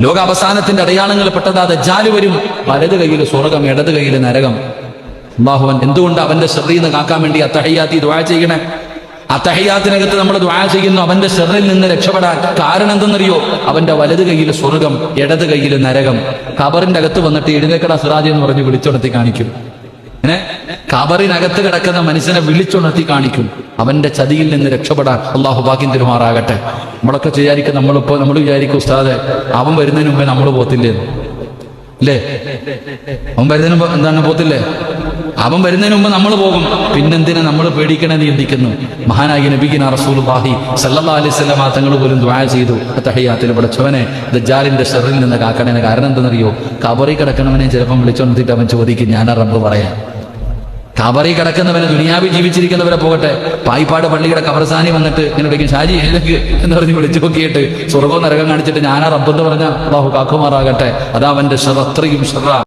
ലോക അവസാനത്തിന്റെ അടയാളങ്ങൾ പെട്ടതാ ദജ്ജാൽ വരും. വലത് കയ്യിൽ സ്വർഗം ഇടത് കയ്യിൽ നരകം. അള്ളാഹുവൻ എന്തുകൊണ്ട് അവന്റെ ശ്രദ്ധയിൽ നിന്ന് കാക്കാൻ വേണ്ടി അത്തഹയ്യാത്തി ദ്വാ ചെയ്യണേ? അത്തഹയ്യാത്തിനകത്ത് നമ്മൾ ദ്വാ ചെയ്യുന്നു അവന്റെ ഷെറിൽ നിന്ന് രക്ഷപ്പെടാൻ. കാരണം എന്തെന്നറിയോ? അവന്റെ വലത് കയ്യിൽ സ്വർഗം ഇടത് കയ്യിൽ നരകം. ഖബറിന്റെ അകത്ത് വന്നിട്ട് എഴുന്നേക്കട സിറാജ് എന്ന് പറഞ്ഞ് വിളിച്ചുണർത്തി കാണിക്കും. ഏ? കബറിനകത്ത് കിടക്കുന്ന മനുഷ്യനെ വിളിച്ചുണർത്തി കാണിക്കും. അവന്റെ ചതിയിൽ നിന്ന് രക്ഷപ്പെടാൻ അള്ളാഹു ഭാഗ്യം തിരുമാറാകട്ടെ നമ്മളൊക്കെ വിചാരിക്കും നമ്മളിപ്പോ നമ്മൾ വിചാരിക്കും ഉസ്താദെ അവൻ വരുന്നതിന് മുമ്പേ നമ്മൾ പോത്തില്ലേ? അല്ലേ അവൻ വരുന്നതിന് മുമ്പ് എന്താണ് പോത്തില്ലേ? അവൻ വരുന്നതിന് മുമ്പ് നമ്മൾ പോകും. പിന്നെന്തിനാ നമ്മൾ പേടിക്കണമെന്ന് ചിന്തിക്കുന്നു. മഹാനായി നബിഗിന റസൂലുള്ളാഹി സല്ലാ അലൈഹി വസല്ലം തങ്ങൾ പോലും ദുആ ചെയ്തു. തഹയ്യാത്തിൽ പഠിച്ചവനെ ദജാലിന്റെ ഷെറിൽ നിന്ന് കാക്കണേന് കാരണം എന്തെന്നറിയോ കബറി കിടക്കണവനെ ചിലപ്പം വിളിച്ചോണ്ടിട്ട് അവൻ ചോദിക്കും ഞാൻ റബ്ബ് പറയാൻ കബറി കിടക്കുന്നവരെ ദുനിയാവി ജീവിച്ചിരിക്കുന്നവരെ പോകട്ടെ. പായിപ്പാട് പള്ളിയുടെ കബർസാനി വന്നിട്ട് ഇങ്ങനെ വിളിക്കും ഷാജി ഏതൊക്കെ? എന്ന് പറഞ്ഞ് വിളിച്ചു നോക്കിയിട്ട് സ്വർഗവും നരകം കാണിച്ചിട്ട് ഞാനാ റബ്ബെന്ന് പറഞ്ഞ അള്ളാഹു കാക്കുമാറാകട്ടെ. അതാ അവന്റെ ശ്രത്രയും ഷെറ.